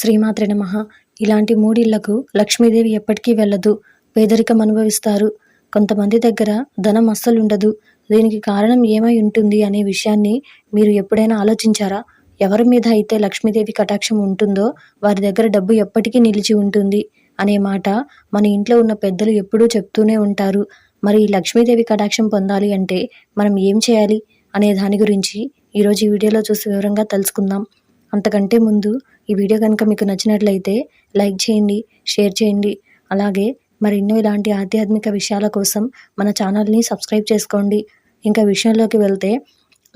శ్రీమాత్రి నమః. ఇలాంటి మూడిళ్ళకు లక్ష్మీదేవి ఎప్పటికీ వెళ్ళదు. పేదరికం అనుభవిస్తారు. కొంతమంది దగ్గర ధనం అస్సలు ఉండదు. దీనికి కారణం ఏమై ఉంటుంది అనే విషయాన్ని మీరు ఎప్పుడైనా ఆలోచించారా? ఎవరి మీద అయితే లక్ష్మీదేవి కటాక్షం ఉంటుందో వారి దగ్గర డబ్బు ఎప్పటికీ నిలిచి ఉంటుంది అనే మాట మన ఇంట్లో ఉన్న పెద్దలు ఎప్పుడూ చెప్తూనే ఉంటారు. మరి ఈ లక్ష్మీదేవి కటాక్షం పొందాలి అంటే మనం ఏం చేయాలి అనే దాని గురించి ఈరోజు ఈ వీడియోలో చూసి వివరంగా తెలుసుకుందాం. అంతకంటే ముందు ఈ వీడియో కనుక మీకు నచ్చినట్లయితే లైక్ చేయండి షేర్ చేయండి. అలాగే మరెన్నో ఇలాంటి ఆధ్యాత్మిక విషయాల కోసం మన ఛానల్ని సబ్స్క్రైబ్ చేసుకోండి. ఇంకా విషయంలోకి వెళ్తే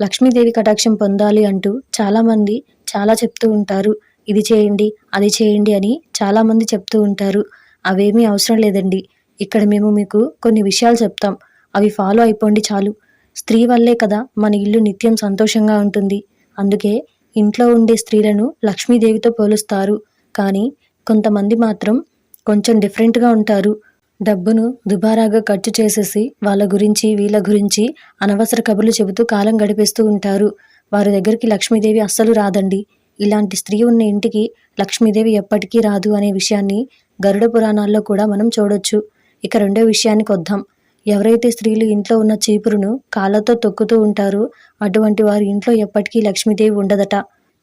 లక్ష్మీదేవి కటాక్షం పొందాలి అంటూ చాలామంది చాలా చెప్తూ ఉంటారు. ఇది చేయండి అది చేయండి అని చాలామంది చెప్తూ ఉంటారు. అవేమీ అవసరం లేదండి. ఇక్కడ మేము మీకు కొన్ని విషయాలు చెప్తాం. అవి ఫాలో అయిపోండి చాలు. స్త్రీ వల్లే కదా మన ఇల్లు నిత్యం సంతోషంగా ఉంటుంది. అందుకే ఇంట్లో ఉండే స్త్రీలను లక్ష్మీదేవితో పోలుస్తారు. కానీ కొంతమంది మాత్రం కొంచెం డిఫరెంట్గా ఉంటారు. డబ్బును దుబారాగా ఖర్చు చేసేసి వాళ్ళ గురించి వీళ్ళ గురించి అనవసర కబుర్లు చెబుతూ కాలం గడిపేస్తూ ఉంటారు. వారి దగ్గరికి లక్ష్మీదేవి అస్సలు రాదండి. ఇలాంటి స్త్రీ ఉన్న ఇంటికి లక్ష్మీదేవి ఎప్పటికీ రాదు అనే విషయాన్ని గరుడ పురాణాల్లో కూడా మనం చూడొచ్చు. ఇక రెండో విషయానికి వద్దాం. ఎవరైతే స్త్రీలు ఇంట్లో ఉన్న చీపురును కాళ్ళతో తొక్కుతూ ఉంటారో అటువంటి వారి ఇంట్లో ఎప్పటికీ లక్ష్మీదేవి ఉండదట.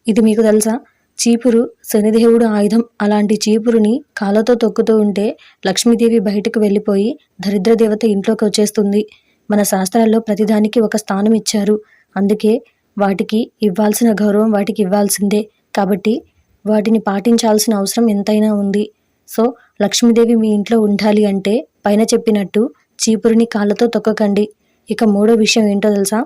ఇది మీకు తెలుసా? చీపురు శనిదేవుడు ఆయుధం. అలాంటి చీపురుని కాళ్ళతో తొక్కుతూ ఉంటే లక్ష్మీదేవి బయటకు వెళ్ళిపోయి దరిద్ర దేవత ఇంట్లోకి వచ్చేస్తుంది. మన శాస్త్రాల్లో ప్రతిదానికి ఒక స్థానం ఇచ్చారు. అందుకే వాటికి ఇవ్వాల్సిన గౌరవం వాటికి ఇవ్వాల్సిందే. కాబట్టి వాటిని పాటించాల్సిన అవసరం ఎంతైనా ఉంది. సో లక్ష్మీదేవి మీ ఇంట్లో ఉండాలి అంటే పైన చెప్పినట్టు చీపురిని కాళ్ళతో తొక్కకండి. ఇక మూడో విషయం ఏంటో తెలుసా?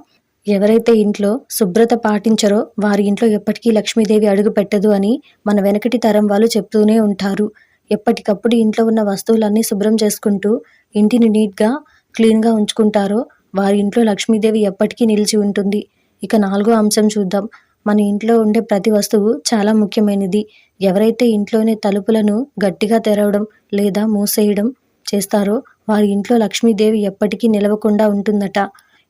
ఎవరైతే ఇంట్లో శుభ్రత పాటించరో వారి ఇంట్లో ఎప్పటికీ లక్ష్మీదేవి అడుగు పెట్టదు అని మన వెనకటి తరం వాళ్ళు చెప్తూనే ఉంటారు. ఎప్పటికప్పుడు ఇంట్లో ఉన్న వస్తువులన్నీ శుభ్రం చేసుకుంటూ ఇంటిని నీట్గా క్లీన్గా ఉంచుకుంటారో వారి ఇంట్లో లక్ష్మీదేవి ఎప్పటికీ నిలిచి ఉంటుంది. ఇక నాలుగో అంశం చూద్దాం. మన ఇంట్లో ఉండే ప్రతి వస్తువు చాలా ముఖ్యమైనది. ఎవరైతే ఇంట్లోనే తలుపులను గట్టిగా తెరవడం లేదా మూసేయడం చేస్తారో వారి ఇంట్లో లక్ష్మీదేవి ఎప్పటికీ నిలవకుండా ఉంటుందట.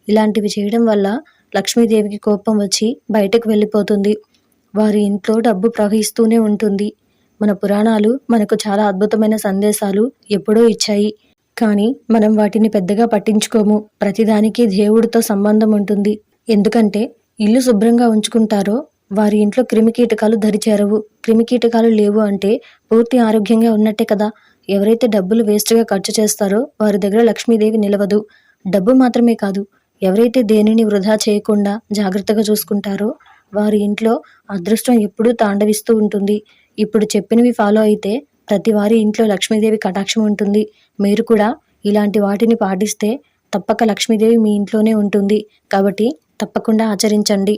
ఇలాంటివి చేయడం వల్ల లక్ష్మీదేవికి కోపం వచ్చి బయటకు వెళ్ళిపోతుంది. వారి ఇంట్లో డబ్బు ప్రవహిస్తూనే ఉంటుంది. మన పురాణాలు మనకు చాలా అద్భుతమైన సందేశాలు ఎప్పుడో ఇచ్చాయి. కానీ మనం వాటిని పెద్దగా పట్టించుకోము. ప్రతిదానికి దేవుడితో సంబంధం ఉంటుంది. ఎందుకంటే ఇల్లు శుభ్రంగా ఉంచుకుంటారో వారి ఇంట్లో క్రిమికీటకాలు దరిచేరవు. క్రిమికీటకాలు లేవు అంటే పూర్తి ఆరోగ్యంగా ఉన్నట్టే కదా. ఎవరైతే డబ్బులు వేస్ట్గా ఖర్చు చేస్తారో వారి దగ్గర లక్ష్మీదేవి నిలవదు. డబ్బు మాత్రమే కాదు ఎవరైతే దేనిని వృధా చేయకుండా జాగ్రత్తగా చూసుకుంటారో వారి ఇంట్లో అదృష్టం ఎప్పుడూ తాండవిస్తూ ఉంటుంది. ఇప్పుడు చెప్పినవి ఫాలో అయితే ప్రతి వారి ఇంట్లో లక్ష్మీదేవి కటాక్షం ఉంటుంది. మీరు కూడా ఇలాంటి వాటిని పాటిస్తే తప్పక లక్ష్మీదేవి మీ ఇంట్లోనే ఉంటుంది. కాబట్టి తప్పకుండా ఆచరించండి.